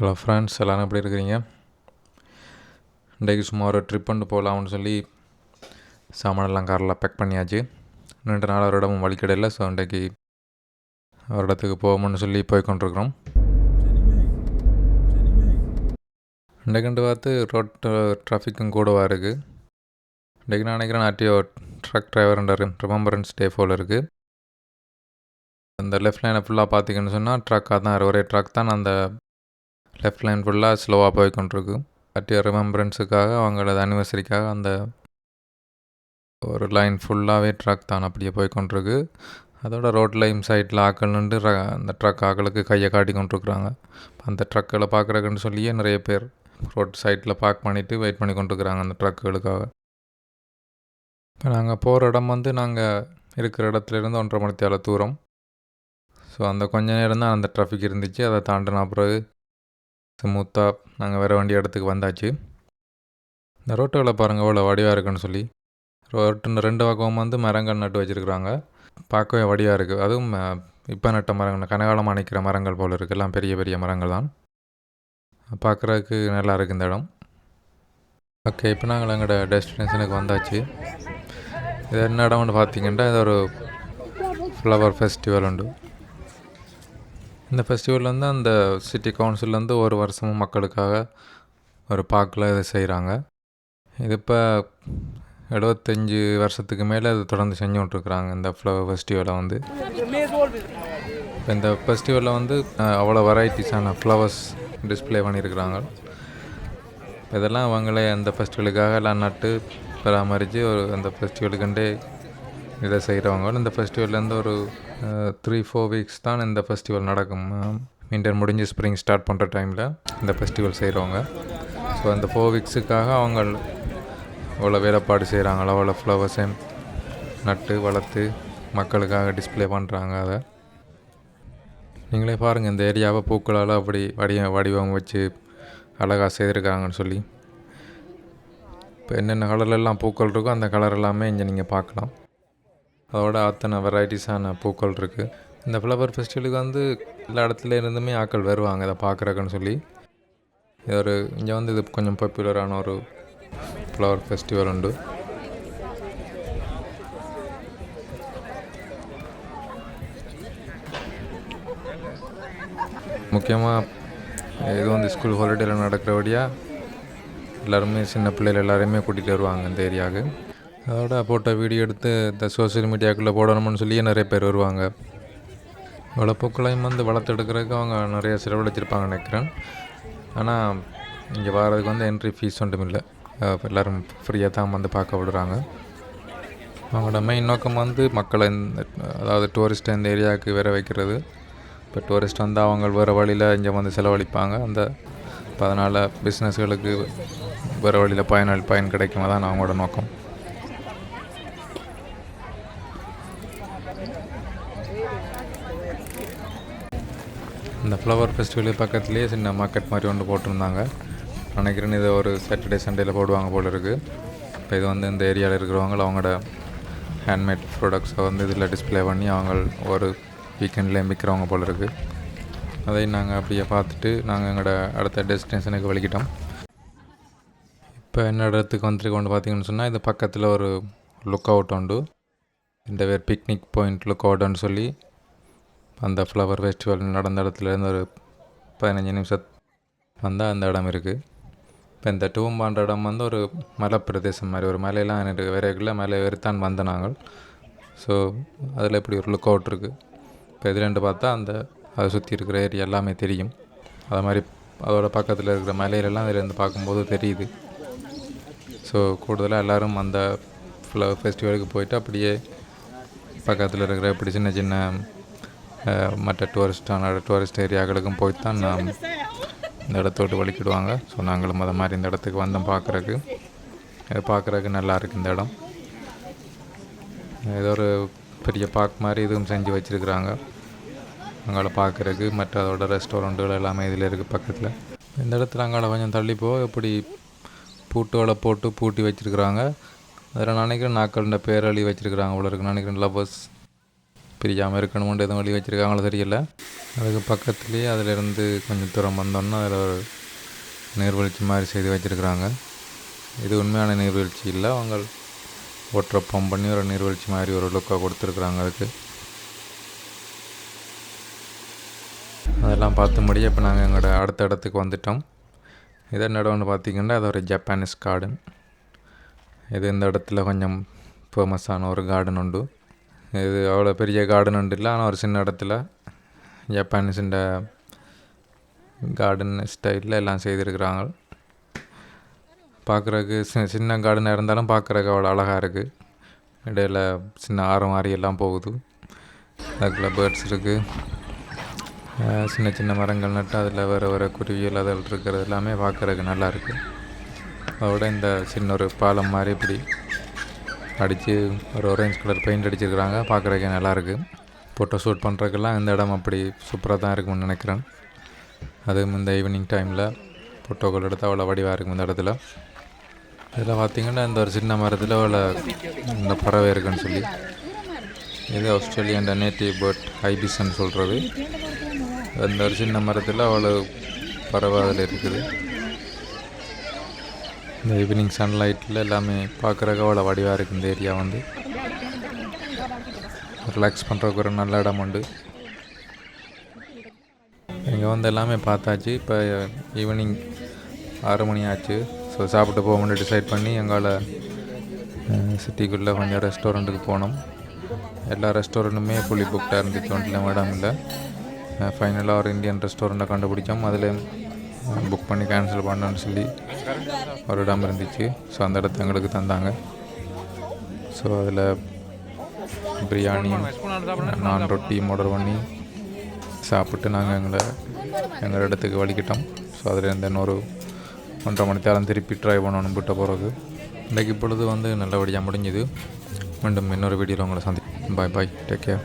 Hello friends எல்லோரும் எப்படி இருக்கிறீங்க? இன்றைக்கு சும்மா ஒரு ட்ரிப் பண்ணிட்டு போகலாம்னு சொல்லி சாமானெல்லாம் காரில் பேக் பண்ணியாச்சு. ரெண்டு நாள் ஒரு இடமும் வழிக்கிடையில் ஸோ இன்றைக்கு ஒரு இடத்துக்கு போகணும்னு சொல்லி போய் கொண்டிருக்கிறோம். இன்றைக்கு பார்த்து ரோட் டிராஃபிக்கும் கூடவாக இருக்குது இன்றைக்கு நான் நினைக்கிறேன் RTO truck driver Remembrance Day fall இருக்குது அந்த லெஃப்ட் லைனை ஃபுல்லாக பார்த்தீங்கன்னு சொன்னால் ட்ரக்காக தான் ஒரே ட்ரக் தான். அந்த லெஃப்ட் லைன் ஃபுல்லாக ஸ்லோவாக போய் கொண்டிருக்கு. அட்டிய ரிமெம்பரன்ஸுக்காக அவங்களோட அனிவர்சரிக்காக அந்த ஒரு லைன் ஃபுல்லாகவே ட்ரக் தான் அப்படியே போய் கொண்டிருக்கு. அதோட ரோட்லையும் சைடில் ஆக்கள் நின்று ர- அந்த ட்ரக் ஆக்களுக்கு கையை காட்டி கொண்டிருக்குறாங்க. அந்த ட்ரக்களை பார்க்குறக்குன்னு சொல்லியே நிறைய பேர் ரோட் சைட்டில் பார்க் பண்ணிவிட்டு வெயிட் பண்ணி கொண்டிருக்குறாங்க அந்த ட்ரக்குகளுக்காக இப்போ நாங்கள் போகிற இடம் வந்து நாங்கள் இருக்கிற இடத்துலேருந்து ஒன்றரை மணி தேவை தூரம். ஸோ அந்த கொஞ்ச நேரம் தான் அந்த ட்ராஃபிக் இருந்துச்சு. அதை தாண்டின பிறகு ஸ்மூத்தாக நாங்கள் வேறு வண்டி இடத்துக்கு வந்தாச்சு. இந்த ரோட்டுகளை பாருங்கள் எவ்வளோ வடிவாக இருக்குன்னு சொல்லி. ரோட்டு ரெண்டு பக்கம் வந்து மரங்கள் நட்டு வச்சுருக்குறாங்க. பார்க்கவே வடிவாக இருக்குது அதுவும் இப்போ நட்ட மரங்கள் கனகாலமாக நிற்கிற மரங்கள் போல் இருக்குது எல்லாம் பெரிய பெரிய மரங்கள் தான். பார்க்குறதுக்கு நல்லா இருக்குது இந்த இடம். ஓகே இப்போ நாங்கள் எங்களோட டெஸ்டினேஷனுக்கு வந்தாச்சு. இது என்ன இடம்னு பார்த்தீங்கன்னா இது ஒரு ஃப்ளவர் ஃபெஸ்டிவல் உண்டு. இந்த ஃபெஸ்டிவல் வந்து அந்த சிட்டி கவுன்சிலேருந்து ஒரு வருஷமும் மக்களுக்காக ஒரு பார்க்கில் இதை செய்கிறாங்க. இது இப்போ எழுபத்தஞ்சி வருஷத்துக்கு மேலே அது தொடர்ந்து செஞ்சுட்ருக்குறாங்க இந்த ஃப்ளவர் ஃபெஸ்டிவலை வந்து. இப்போ இந்த ஃபெஸ்டிவலில் வந்து அவ்வளோ வெரைட்டிஸான ஃப்ளவர்ஸ் டிஸ்ப்ளே பண்ணியிருக்கிறாங்க. இதெல்லாம் அவங்களே அந்த ஃபெஸ்டிவலுக்காக எல்லாம் நட்டு பராமரித்து ஒரு அந்த ஃபெஸ்டிவலுக்குண்டே இதை செய்கிறவங்க. இந்த ஃபெஸ்டிவல்லேருந்து ஒரு த்ரீ ஃபோர் வீக்ஸ் தான் இந்த ஃபெஸ்டிவல் நடக்கும் வின்டர் முடிஞ்சு ஸ்ப்ரிங் ஸ்டார்ட் பண்ணுற டைமில் இந்த ஃபெஸ்டிவல் செய்கிறவங்க ஸோ அந்த ஃபோர் வீக்ஸுக்காக அவங்க அவ்வளோ வேலைப்பாடு செய்கிறாங்களோ அவ்வளோ ஃப்ளவர்ஸை நட்டு வளர்த்து மக்களுக்காக டிஸ்ப்ளே பண்ணுறாங்க அதை. நீங்களே பாருங்கள் இந்த ஏரியாவை பூக்களால் அப்படி வடிவ வடிவம் வச்சு அழகாக செய்திருக்காங்கன்னு சொல்லி. இப்போ என்னென்ன கலர்லெல்லாம் பூக்கள் இருக்கோ அந்த கலர் எல்லாமே இங்கே நீங்கள் பார்க்கலாம். அதோட அத்தனை வெரைட்டிஸான பூக்கள் இருக்குது இந்த ஃப்ளவர் ஃபெஸ்டிவலுக்கு வந்து எல்லா இடத்துல இருந்துமே ஆக்கள் வருவாங்க இதை பார்க்குறக்குன்னு சொல்லி. இது ஒரு இங்கே வந்து இது கொஞ்சம் பாப்புலரான ஒரு ஃப்ளவர் ஃபெஸ்டிவல் உண்டு. முக்கியமாக இது வந்து ஸ்கூல் ஹாலிடேயில் நடக்கிறபடியாக எல்லாருமே சின்ன பிள்ளைகள் எல்லாரையுமே கூட்டிகிட்டு வருவாங்க இந்த ஏரியாவுக்கு. அதோட போட்ட வீடியோ எடுத்து இந்த சோஷியல் மீடியாக்குள்ளே போடணும்னு சொல்லியே நிறைய பேர் வருவாங்க. வளப்பூக்களையும் வந்து வளர்த்தெடுக்கிறதுக்கு அவங்க நிறைய செலவழிச்சிருப்பாங்க நினைக்கிறேன். ஆனால் இங்கே வர்றதுக்கு வந்து என்ட்ரி ஃபீஸ் ஒன்றும் இல்லை. எல்லோரும் எல்லாரும் ஃப்ரீயாக தான் வந்து பார்க்க விடுறாங்க. அவங்களோட மெயின் நோக்கம் வந்து மக்களை இந்த அதாவது டூரிஸ்ட்டை இந்த ஏரியாவுக்கு வர வைக்கிறது. இப்போ டூரிஸ்ட் வந்து அவங்க வேறு வழியில் இங்கே வந்து செலவழிப்பாங்க. அந்த இப்போ அதனால் பிஸ்னஸ்களுக்கு வேறு வழியில் பயனாளி பயன் கிடைக்கும் தான் அவங்களோட நோக்கம். இந்த ஃப்ளவர் ஃபெஸ்டிவல் பக்கத்துலேயே சின்ன மார்க்கெட் மாதிரி ஒன்று போட்டிருந்தாங்க. நினைக்கிறேன் இதை ஒரு சாட்டர்டே சண்டேயில் போடுவாங்க போல இருக்குது இப்போ இது வந்து இந்த ஏரியாவில் இருக்கிறவங்க அவங்களோட ஹேண்ட்மேட் ப்ராடக்ட்ஸை வந்து இதில் டிஸ்ப்ளே பண்ணி அவங்க ஒரு வீக்கெண்ட்லேயே விற்கிறவங்க போல இருக்குது அதை நாங்கள் அப்படியே பார்த்துட்டு நாங்கள் எங்களோட அடுத்த டெஸ்டினேஷனுக்கு வலிக்கிட்டோம் இப்போ என்ன இடத்துக்கு வந்துருக்கோண்டு பார்த்தீங்கன்னு சொன்னால் இது பக்கத்தில் ஒரு லுக் அவுட் உண்டு. இந்த பேர் பிக்னிக் பாயிண்ட் லுக் அவுட்னு சொல்லி அந்த ஃப்ளவர் ஃபெஸ்டிவல் நடந்த இடத்துலேருந்து ஒரு பதினஞ்சு நிமிஷம் வந்தால் அந்த இடம் இருக்குது இப்போ இந்த டூம்பான்ற இடம் வந்து ஒரு மலை பிரதேசம் மாதிரி ஒரு மலையெல்லாம் எனக்கு விரைக்குள்ள மலை வெறுத்தான் வந்த நாங்கள். ஸோ அதில் இப்படி ஒரு லுக் அவுட் இருக்குது இப்போ இதுலேருந்து பார்த்தா அந்த அதை சுற்றி இருக்கிற ஏரியா எல்லாமே தெரியும். அது மாதிரி அதோட பக்கத்தில் இருக்கிற மலையிலெல்லாம் அதிலேருந்து பார்க்கும்போது தெரியுது. ஸோ கூடுதலாக எல்லோரும் அந்த ஃப்ளவர் ஃபெஸ்டிவலுக்கு போயிட்டு அப்படியே பக்கத்தில் இருக்கிற இப்படி சின்ன சின்ன மற்ற டூரிஸ்டான டூரிஸ்ட் ஏரியாக்களுக்கும் போய் தான் இந்த இடத்த விட்டு வலிக்கிடுவாங்க ஸோ நாங்களும் அதை மாதிரி இந்த இடத்துக்கு வந்தோம் பார்க்குறக்கு இது பார்க்குறக்கு நல்லா இருக்குது இந்த இடம். ஏதோ ஒரு பெரிய பார்க் மாதிரி இதுவும் செஞ்சு வச்சுருக்குறாங்க. அங்கால பார்க்குறக்கு மற்ற அதோட ரெஸ்டாரண்ட்டுகள் எல்லாமே இதில் இருக்குது பக்கத்தில். இந்த இடத்துல அங்கால கொஞ்சம் தள்ளி இப்படி பூட்டுகளை போட்டு பூட்டி வச்சுருக்குறாங்க. அதில் நினைக்கிறேன் நாக்கள பேரழி வச்சுருக்குறாங்க அவ்வளோ இருக்குது நினைக்கிறேன் லவ்வர்ஸ் பிரியாமல் இருக்கணுமென்று எதுவும் வழி வச்சுருக்காங்களோ தெரியல. அதுக்கு பக்கத்துலேயே அதிலிருந்து கொஞ்சம் தூரம் வந்தோன்னா அதில் ஒரு நீர்வீழ்ச்சி மாதிரி செய்து வச்சுருக்குறாங்க. இது உண்மையான நீர்வீழ்ச்சி இல்லை. அவங்க ஒற்றை பம்ப் பண்ணி ஒரு நீர்வீழ்ச்சி மாதிரி ஒரு லுக்காக கொடுத்துருக்குறாங்க அதுக்கு. அதெல்லாம் பார்த்து முடிய இப்போ நாங்கள் எங்களோட அடுத்த இடத்துக்கு வந்துட்டோம். இதன் இடம்னு பார்த்தீங்கன்னா அது ஒரு ஜப்பானீஸ் கார்டன் இது இந்த இடத்துல கொஞ்சம் ஃபேமஸான ஒரு கார்டன் உண்டு. இது அவ்வளோ பெரிய கார்டன் உண்டு இல்லை. ஆனால் ஒரு சின்ன இடத்துல ஜப்பானிஸுண்ட கார்டன் ஸ்டைலில் எல்லாம் செய்திருக்கிறாங்க. பார்க்குறக்கு சி சின்ன கார்டனாக இருந்தாலும் பார்க்குறக்கு அவ்வளோ அழகாக இருக்குது இடையில சின்ன ஆரம் மாதிரி எல்லாம் போகுது. அதுக்குள்ள பேர்ட்ஸ் இருக்குது சின்ன சின்ன மரங்கள் நட்டு அதில் வேறு வேறு குருவியல் அதில் இருக்கிறது எல்லாமே பார்க்குறதுக்கு நல்லா இருக்குது அதோட இந்த சின்ன ஒரு பாலம் மாதிரி இப்படி அடித்து ஒரு ஆரஞ்ச் கலர் பெயிண்ட் அடிச்சிருக்கிறாங்க. பார்க்குறதுக்கு நல்லாயிருக்கு. ஃபோட்டோ ஷூட் பண்ணுறதுக்கெல்லாம் இந்த இடம் அப்படி சூப்பராக தான் இருக்கும்னு நினைக்கிறேன். அதுவும் இந்த ஈவினிங் டைமில் ஃபோட்டோக்கள் எடுத்து அவ்வளோ வடிவாக இருக்கும் இந்த இடத்துல. இதில் பார்த்தீங்கன்னா இந்த ஒரு சின்ன மரத்தில் அவ்வளோ இந்த பறவை இருக்குன்னு சொல்லி. இது ஆஸ்திரேலியன் நேட்டிவ் பேர்ட் ஹைபிஸ்ன்னு சொல்கிறது அந்த ஒரு சின்ன மரத்தில் அவ்வளோ பறவை அதில் இருக்குது. இந்த ஈவினிங் சன்லைட்டில் எல்லாமே பார்க்குறக்கு அவ்வளோ வடிவாக இருக்குது இந்த ஏரியா வந்து. ரிலாக்ஸ் பண்ணுறதுக்கு ஒரு நல்ல இடம் உண்டு. இங்கே வந்து எல்லாமே பார்த்தாச்சு. இப்போ ஈவினிங் eh, ஆறு மணி ஆச்சு. ஸோ சாப்பிட்டு போகணும்னு டிசைட் பண்ணி எங்களால் சிட்டிக்குள்ளே eh, கொஞ்சம் ரெஸ்டாரண்ட்டுக்கு போனோம். எல்லா ரெஸ்டாரண்ட்டுமே ஃபுல்லி புக்டாக இருந்துச்சு. ஒன்றில் இடம் இல்லை. Eh, ஃபைனலாக ஒரு இந்தியன் ரெஸ்டாரண்ட்டை கண்டுபிடிச்சோம். அதில் புக் பண்ணி கேன்சல் பண்ணணும்னு சொல்லி ஒரு இடம் இருந்துச்சு. ஸோ அந்த இடத்த எங்களுக்கு தந்தாங்க. ஸோ அதில் பிரியாணியும் நான் ரொட்டியும் ஆர்டர் பண்ணி சாப்பிட்டு நாங்கள் எங்களை எங்கள் இடத்துக்கு வலிக்கிட்டோம் ஸோ அதில் இருந்த இன்னொரு ஒன்றரை மணி நேரம் திருப்பி ட்ரை பண்ணணும் விட்ட போகிறது இன்றைக்கு இப்பொழுது வந்து நல்லபடியாக முடிஞ்சுது. மீண்டும் இன்னொரு வீடியோவில் உங்களை சந்தி பாய் பாய் டேக் கேர்